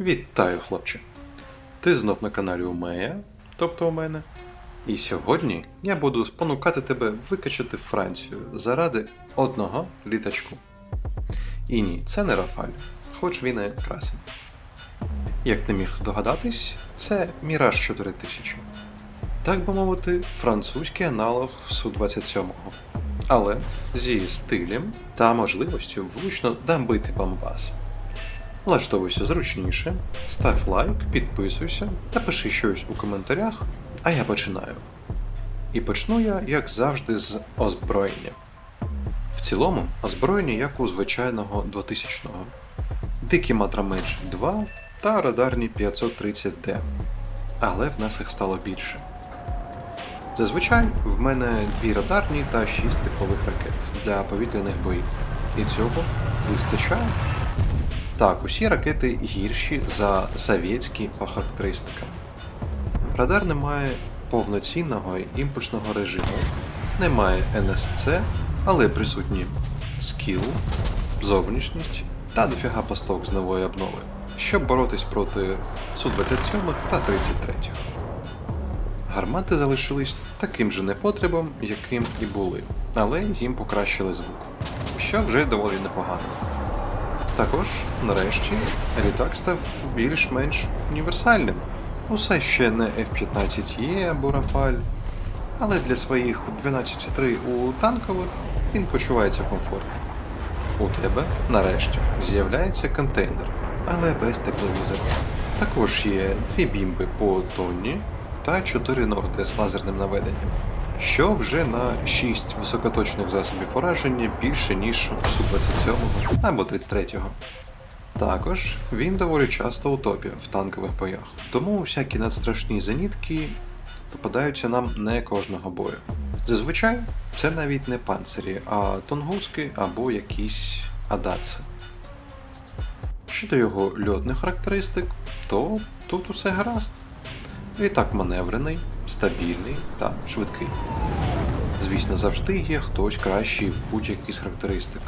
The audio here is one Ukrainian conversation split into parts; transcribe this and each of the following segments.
Вітаю, хлопче! Ти знов на каналі Умея, тобто у мене. І сьогодні я буду спонукати тебе викачати Францію заради одного літачку. І ні, це не Рафаль, хоч він і красень. Як не міг здогадатись, це Міраж 4000. Так би мовити, французький аналог Су-27, але зі стилем та можливістю влучно дамбити бомбас. Влаштовуйся зручніше, став лайк, підписуйся та пиши щось у коментарях, а я починаю. І почну я, як завжди, з озброєння. В цілому, озброєння як у звичайного 2000-го. Дикі матрамеч 2 та радарні 530D. Але в нас їх стало більше. Зазвичай в мене дві радарні та шість типових ракет для повітряних боїв. І цього вистачає. Так, усі ракети гірші за совєтські по характеристикам. Радар не має повноцінного імпульсного режиму, немає НСЦ, але присутні скіл, зовнішність та дофіга пасток з нової обнови, щоб боротись проти Су-27 та 33. Гармати залишились таким же непотребом, яким і були, але їм покращили звук, що вже доволі непогано. Також, нарешті, літак став більш-менш універсальним. Усе ще не F-15E або Рафаль, але для своїх 12,3 у танкових він почувається комфортно. У тебе, нарешті, з'являється контейнер, але без тепловізора. Також є дві бімби по тонні та 4 норди з лазерним наведенням, що вже на 6 високоточних засобів ураження більше, ніж у Су-27 або 33-го. Також він доволі часто у топі в танкових боях, тому всякі надстрашні зенітки попадаються нам не кожного бою. Зазвичай це навіть не панцирі, а тонгуски або якісь адаци. Щодо його льотних характеристик, то тут усе гаразд. Літак маневрений, стабільний та швидкий. Звісно, завжди є хтось кращий в будь-якій з характеристик.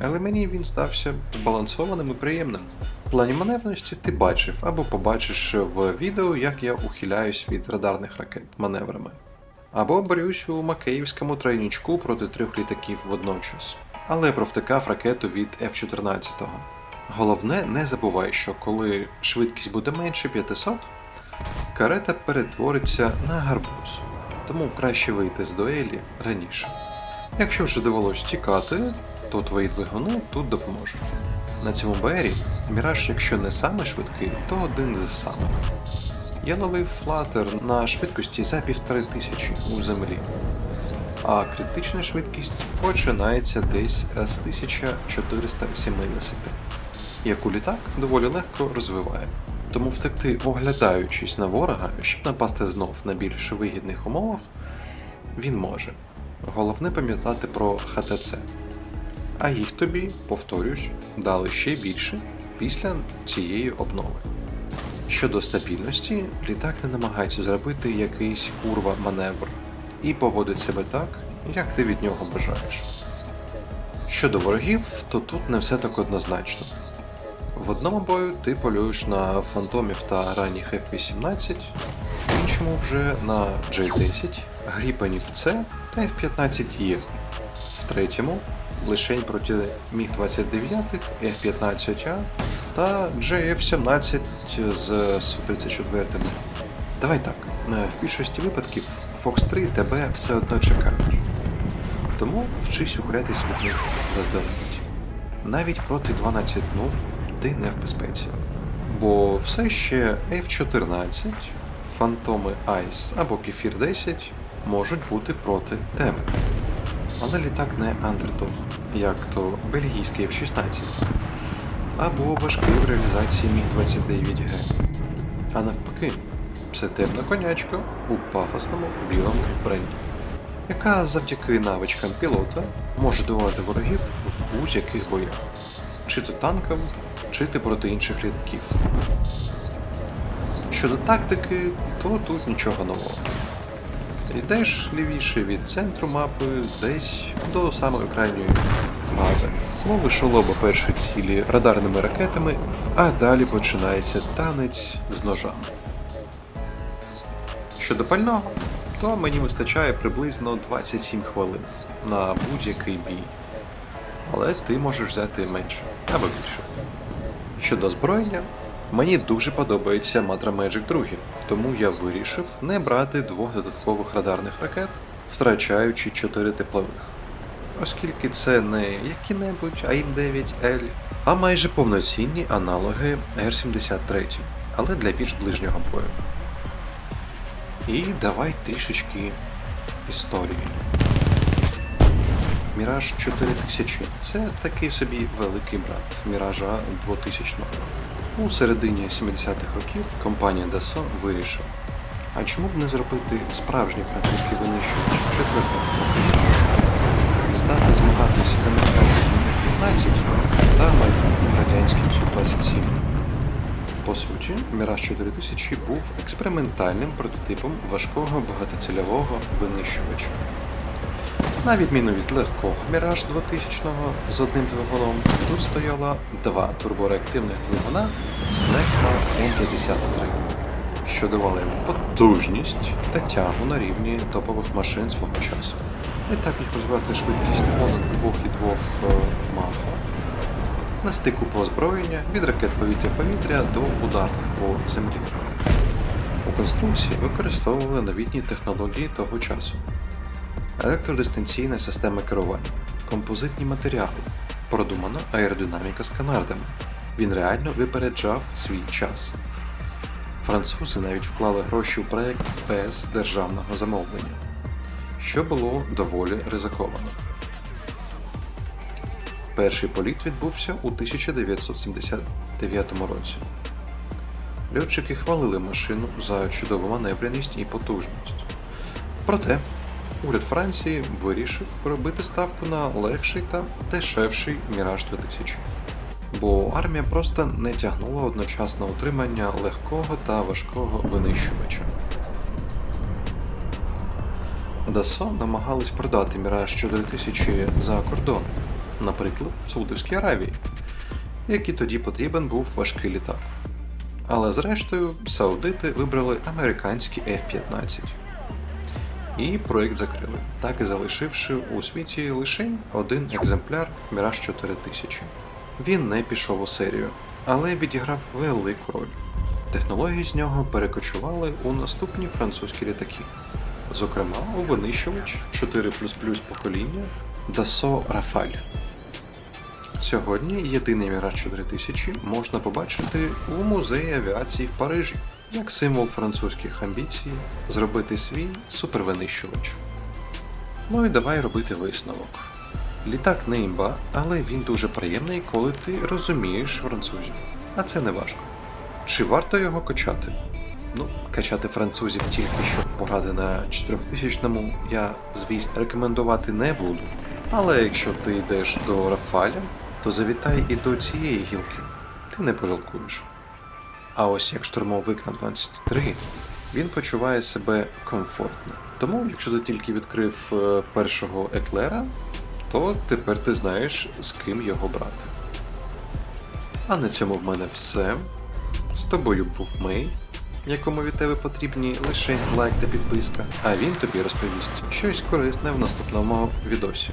Але мені він здався збалансованим і приємним. В плані маневреності ти бачив або побачиш в відео, як я ухиляюсь від радарних ракет маневрами. Або борюсь у макеївському тройнічку проти трьох літаків водночас. Але провтикав ракету від F-14. Головне, не забувай, що коли швидкість буде менше 500, карета перетвориться на гарбуз, тому краще вийти з дуелі раніше. Якщо вже довелось тікати, то твої двигуни тут допоможуть. На цьому БРі Міраж, якщо не саме швидкий, то один з самих. Я ловив флатер на швидкості за півтори тисячі у землі, а критична швидкість починається десь з 1470, яку літак доволі легко розвиває. Тому втекти, оглядаючись на ворога, щоб напасти знов на більш вигідних умовах, він може. Головне пам'ятати про ХТЦ. А їх тобі, повторюсь, дали ще більше після цієї обнови. Щодо стабільності, літак не намагається зробити якийсь курва маневр і поводить себе так, як ти від нього бажаєш. Щодо ворогів, то тут не все так однозначно. В одному бою ти полюєш на фантомів та ранніх F-18, в іншому вже на J-10, Гріпенів C та F-15E. В третьому лишень проти Міг-29, F-15A та JF-17 з Су-34. Давай так, в більшості випадків Fox 3 тебе все одно чекають. Тому вчись ухилятись від них заздалегідь. Навіть проти 12 ну ти не в безпеці. Бо все ще F-14, Фантоми Ice або Кефір 10 можуть бути проти тебе. Але літак не андердог, як то бельгійський F-16, або важкий в реалізації Міг-29Г. А навпаки, це темна конячка у пафосному білому броні, яка завдяки навичкам пілота може долати ворогів в будь-яких боях, чи то танком, чи ти проти інших літаків. Щодо тактики, то тут нічого нового. Йдеш лівіше від центру мапи десь до самої крайньої бази. ловиш у лоба перші цілі радарними ракетами, а далі починається танець з ножами. Щодо пального, то мені вистачає приблизно 27 хвилин на будь-який бій. Але ти можеш взяти менше або більше. Щодо озброєння, мені дуже подобається Matra Magic 2, тому я вирішив не брати двох додаткових радарних ракет, втрачаючи 4 теплових. Оскільки це не які-небудь АІМ-9L, а майже повноцінні аналоги R-73, але для більш ближнього бою. І давай трішечки історії. Міраж 4000 це такий собі великий брат Міража 2000 У середині 70-х років компанія Dassault вирішила, а чому б не зробити справжній французький винищувач четвертого покоління, здатний змагатися з американським F-15 та майбутнім радянським Су-27. По суті, Міраж 4000 був експериментальним прототипом важкого багатоцільового винищувача. На відміну від легкого Міраж 2000 з одним двигуном, тут стояло два турбореактивних двигуна Снекма М53, що давали потужність та тягу на рівні топових машин свого часу. І так їх розвивати швидкість понад 2,2 маха. На стику по озброєння від ракет повітря-повітря до ударних по землі. У конструкції використовували новітні технології того часу електродистанційна система керування, композитні матеріали, продумана аеродинаміка з канардами. Він реально випереджав свій час. Французи навіть вклали гроші у проект без державного замовлення, що було доволі ризиковано. Перший політ відбувся у 1979 році. Льотчики хвалили машину за чудову маневреність і потужність. Проте уряд Франції вирішив робити ставку на легший та дешевший Міраж 2000. Бо армія просто не тягнула одночасно утримання легкого та важкого винищувача. Дасо намагались продати Міраж 4000 за кордон, наприклад, в Саудовській Аравії, який тоді потрібен був важкий літак. Але зрештою саудити вибрали американський F-15. І проєкт закрили, так і залишивши у світі лише один екземпляр Міраж 4000. Він не пішов у серію, але відіграв велику роль. Технології з нього перекочували у наступні французькі літаки, зокрема у винищувач 4 покоління Dassault Rafale. Сьогодні єдиний Міраж 4000 можна побачити у музеї авіації в Парижі як символ французьких амбіцій зробити свій супервинищувач. Ну і давай робити висновок. Літак не імба, але він дуже приємний, коли ти розумієш французів. А це не важко. Чи варто його качати? Ну, качати французів тільки щоб поради на 4000-му я, звісно, рекомендувати не буду. Але якщо ти йдеш до Рафаля, то завітай і до цієї гілки. Ти не пожалкуєш. А ось як штурмовик на 23, він почуває себе комфортно. Тому, якщо ти тільки відкрив е, першого еклера, то тепер ти знаєш, з ким його брати. А на цьому в мене все. З тобою був Мей, якому від тебе потрібні лише лайк та підписка, а він тобі розповість щось корисне в наступному відосі.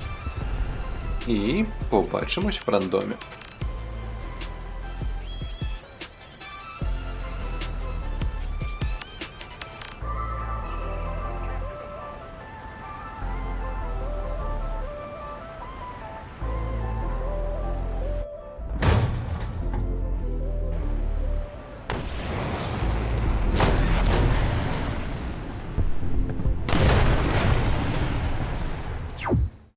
І побачимось в рандомі.